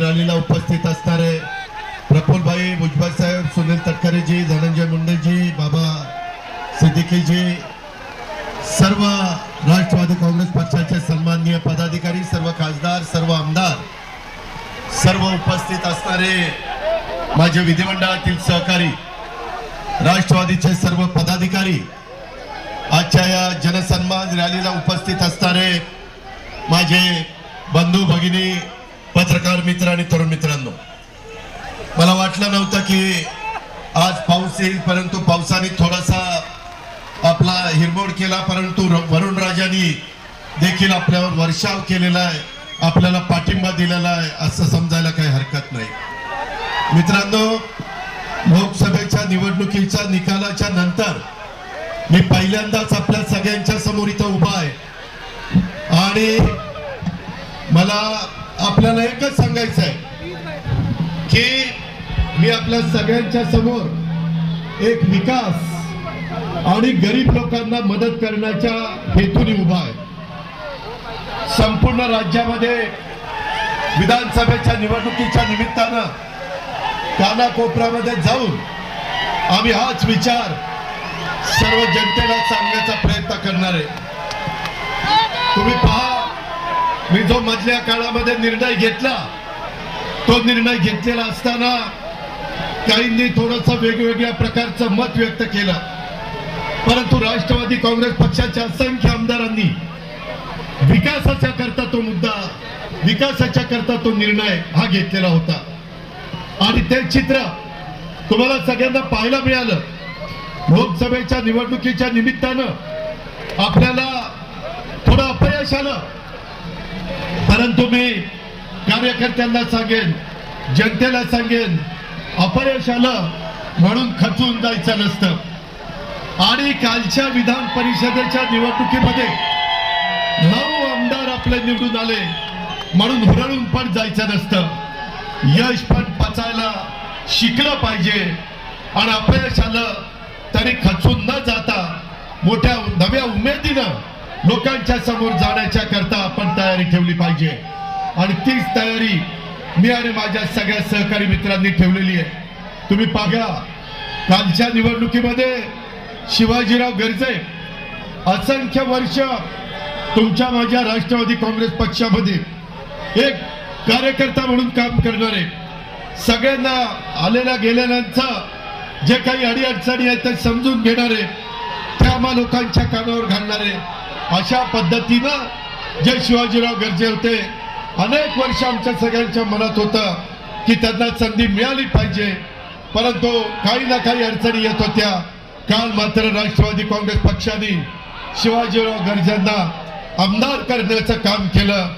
रॅलीला उपस्थित असणारे प्रफुल्लभाई भुजबळ साहेब सुनील तटकरेजी धनंजय मुंडेजी बाबा सिद्दीकीजी सर्व राष्ट्रवादी काँग्रेस पक्षाचे सन्माननीय पदाधिकारी सर्व खासदार सर्व आमदार सर्व उपस्थित असणारे माझे विधिमंडळातील सहकारी राष्ट्रवादीचे सर्व पदाधिकारी आजच्या या जनसन्मान रॅलीला उपस्थित असणारे माझे बंधू भगिनी पत्रकार मित्र आणि तरुण मित्रांनो मला वाटलं नव्हतं की आज पाऊस येईल परंतु पावसाने थोडासा आपला हिरमोड केला परंतु वरुण राजांनी देखील आपल्यावर वर्षाव केलेला आहे आपल्याला पाठिंबा दिलेला आहे असं समजायला काही हरकत नाही. मित्रांनो लोकसभेच्या निवडणुकीच्या निकालाच्या नंतर मी पहिल्यांदाच आपल्या सगळ्यांच्या समोर इथं उभा आहे. आणि मला आपल्याला एकच सांगायचं आहे की मी आपल्या सगळ्यांच्या समोर एक विकास आणि गरीब लोकांना मदत करण्याच्या हेतूने उभा आहे. संपूर्ण राज्यामध्ये विधानसभेच्या निवडणुकीच्या निमित्तानं कानाकोपऱ्यामध्ये जाऊन आम्ही हाच विचार सर्व जनतेला सांगण्याचा प्रयत्न करणार आहे. तुम्ही पहा मी जो मधल्या काळामध्ये निर्णय घेतला तो निर्णय घेतलेला असताना काहींनी थोडस वेगवेगळ्या प्रकारचं मत व्यक्त केलं. परंतु राष्ट्रवादी काँग्रेस पक्षाच्या असंख्य आमदारांनी विकासाच्या करता तो मुद्दा विकासाच्या करता तो निर्णय हा घेतलेला होता. आणि ते चित्र तुम्हाला सगळ्यांना पाहायला मिळालं. लोकसभेच्या निवडणुकीच्या निमित्तानं आपल्याला थोडं अपयश आलं. परंतु मी कार्यकर्त्यांना सांगेन जनतेला सांगेन अपयश आलं म्हणून खचून जायचं नसतं. आणि कालच्या विधान परिषदेच्या निवडणुकीमध्ये नऊ आमदार आपले निवडून आले म्हणून हुरळून पण जायचं नसतं. यश पण पचायला शिकलं पाहिजे आणि अपयश आलं तरी खचून न जाता मोठ्या नव्या उमेदीनं लोकांच्या समोर जाण्याच्या करता आपण तयारी ठेवली पाहिजे. आणि तीच तयारी मी आणि माझ्या सगळ्या सहकारी मित्रांनी ठेवलेली आहे. तुम्ही पाहा कालच्या निवडणुकीमध्ये शिवाजीराव गर्जे असंख्य वर्ष तुमच्या माझ्या राष्ट्रवादी काँग्रेस पक्षामध्ये एक कार्यकर्ता म्हणून काम करणारे सगळ्यांना आलेल्या गेलेल्यांचा जे काही अडीअडचणी आहेत ते समजून घेणारे त्या लोकांच्या कानावर घालणारे अशा पद्धतीनं जे शिवाजीराव गर्जे होते अनेक वर्ष आमच्या सगळ्यांच्या मनात होतं की त्यांना संधी मिळाली पाहिजे. परंतु काही ना काही अडचणी येत होत्या. काल मात्र राष्ट्रवादी काँग्रेस पक्षाने शिवाजीराव गर्जेंना आमदार करण्याचं काम केलं.